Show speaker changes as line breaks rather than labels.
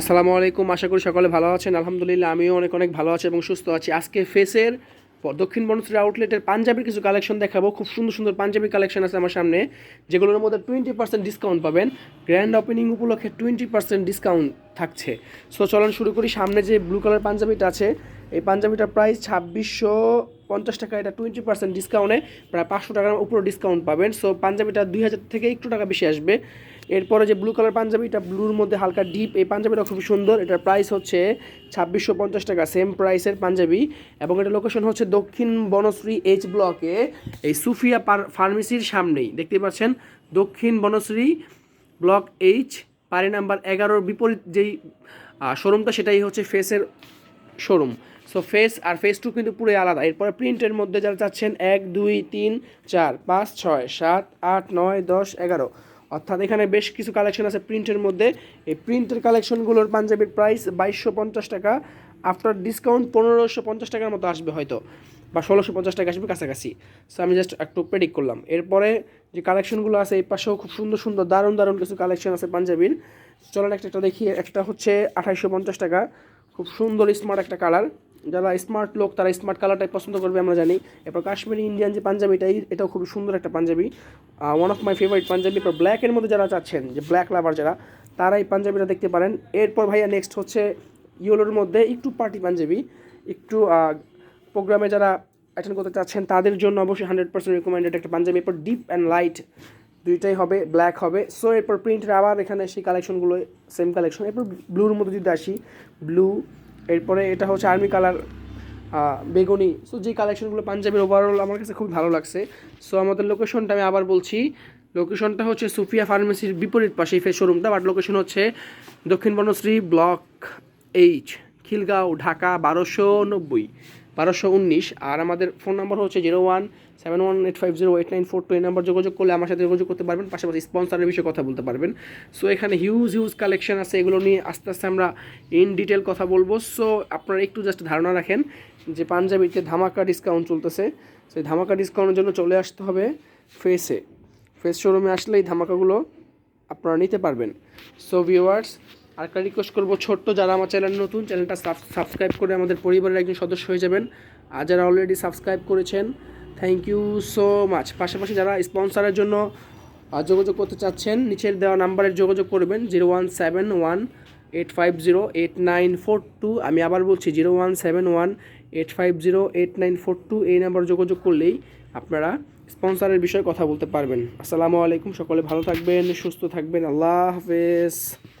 আসসালামু আলাইকুম আশা করি সকলে ভালো আছেন আলহামদুলিল্লাহ আমিও অনেক অনেক ভালো আছি এবং সুস্থ আছি আজকে ফেসের দক্ষিণ বনশ্রী আউটলেটের পাঞ্জাবির কিছু কালেকশন দেখাবো খুব সুন্দর সুন্দর পাঞ্জাবি কালেকশন আছে আমার সামনে যেগুলোর মধ্যে টোয়েন্টি পার্সেন্ট ডিসকাউন্ট পাবেন গ্র্যান্ড ওপেনিং উপলক্ষে টোয়েন্টি পার্সেন্ট ডিসকাউন্ট থাকছে সো চলুন শুরু করি সামনে যে ব্লু কালার পাঞ্জাবিটা আছে এই পাঞ্জাবিটার প্রাইস ছাব্বিশশো পঞ্চাশ টাকা এটা টোয়েন্টি পার্সেন্ট ডিসকাউন্টে প্রায় পাঁচশো টাকার উপরে ডিসকাউন্ট পাবেন সো পাঞ্জাবিটা দুই হাজার থেকে একটু টাকা বেশি আসবে এরপরে যে ব্লু কালার পাঞ্জাবি এটা ব্লুর মধ্যে হালকা ডিপ এই পাঞ্জাবিটা খুব সুন্দর এটার প্রাইস হচ্ছে ছাব্বিশশো পঞ্চাশ টাকা সেম প্রাইসের পাঞ্জাবি এবং এটা লোকেশন হচ্ছে দক্ষিণ বনশ্রী এইচ ব্লকে এই সুফিয়া ফার্মেসির সামনেই দেখতে পাচ্ছেন দক্ষিণ বনশ্রী ব্লক এইচ পারে নাম্বার এগারোর বিপরীত যেই শোরুমটা সেটাই হচ্ছে ফেসের শোরুম সো ফেস আর ফেস টু কিন্তু পুরোই আলাদা এরপরে প্রিন্টের মধ্যে যারা চাচ্ছেন এক দুই তিন চার পাঁচ ছয় সাত আট নয় দশ এগারো অর্থাৎ এখানে বেশ কিছু কালেকশন আছে প্রিন্টের মধ্যে এই প্রিন্টের কালেকশনগুলোর পাঞ্জাবির প্রাইস বাইশশো পঞ্চাশ টাকা আফটার ডিসকাউন্ট পনেরোশো পঞ্চাশ টাকার মতো আসবে হয়তো বা ষোলোশো পঞ্চাশ টাকা আসবে কাছাকাছি সো আমি জাস্ট একটু প্রেডিক করলাম এরপরে যে কালেকশনগুলো আছে এই পাশেও খুব সুন্দর সুন্দর দারুণ দারুণ কিছু কালেকশন আছে পাঞ্জাবির চলেন একটা একটা দেখি একটা হচ্ছে আঠাইশো পঞ্চাশ টাকা খুব সুন্দর স্মার্ট একটা কালার যারা স্মার্ট লোক তারা স্মার্ট কালারটাই পছন্দ করবে আমরা জানি এরপর কাশ্মীরি ইন্ডিয়ান যে পাঞ্জাবিটা এটাও খুব সুন্দর একটা panjabi one of my favourite panjabi এরপর ব্ল্যাকের মধ্যে যারা চাচ্ছেন যে ব্ল্যাক লাভার যারা তারা এই পাঞ্জাবিটা দেখতে পারেন এরপর ভাইয়া নেক্সট হচ্ছে ইয়েলোর মধ্যে একটু পার্টি পাঞ্জাবি একটু প্রোগ্রামে যারা অ্যাটেন্ড করতে চাচ্ছেন তাদের জন্য অবশ্যই হান্ড্রেড পার্সেন্ট রেকমেন্ডেড একটা পাঞ্জাবি এরপর ডিপ অ্যান্ড লাইট দুইটাই হবে ব্ল্যাক হবে সো এরপর প্রিন্টের আবার এখানে সেই কালেকশনগুলো সেম কালেকশন এরপর ব্লুর মধ্যে যদি আসি ব্লু এরপরে এটা হচ্ছে আর্মি কালার বেগুনি সো যে কালেকশনগুলো পাঞ্জাবের ওভারঅল আমার কাছে খুব ভালো লাগছে সো আমাদের লোকেশনটা আমি আবার বলছি লোকেশনটা হচ্ছে সুফিয়া ফার্মেসির বিপরীত পাশে ফেস শোরুমটা বাট লোকেশন হচ্ছে বর্ণশ্রী ব্লক এইচ খিলগাঁও ঢাকা বারোশো নব্বই বারোশো উনিশ আর আমাদের ফোন নাম্বার হচ্ছে zero one seven one eight five zero eight nine four two এই নাম্বার যোগাযোগ করলে আমার সাথে যোগাযোগ করতে পারবেন পাশাপাশি স্পন্সারের বিষয়ে কথা বলতে পারবেন সো এখানে হিউজ হিউজ কালেকশন আছে এগুলো নিয়ে আস্তে আস্তে আমরা ইন ডিটেল কথা বলবো সো আপনারা একটু জাস্ট ধারণা রাখেন যে পাঞ্জাবিতে ধামাকা ডিসকাউন্ট চলতেছে সেই ধামাকা ডিসকাউন্টের জন্য চলে আসতে হবে ফেসে ফেস শোরুমে আসলেই ধামাকাগুলো আপনারা নিতে পারবেন সো ভিউয়ার্স একটা রিকোয়েস্ট করবো ছোট্ট যারা আমার চ্যানেল নতুন চ্যানেলটা সাবস্ক্রাইব করে আমাদের পরিবারের একজন সদস্য হয়ে যাবেন আর যারা অলরেডি সাবস্ক্রাইব করেছেন থ্যাংক ইউ সো মাচ পাশাপাশি যারা স্পন্সারের জন্য যোগাযোগ করতে চাচ্ছেন নিচের দেওয়া নাম্বারে যোগাযোগ করবেন zero one seven one eight five zero eight nine four two আমি আবার বলছি zero one seven one eight five zero eight nine four two এই নাম্বারে যোগাযোগ করলেই আপনারা স্পন্সারের বিষয়ে কথা বলতে পারবেন আসসালামু আলাইকুম সকলে ভালো থাকবেন সুস্থ থাকবেন আল্লাহ হাফেজ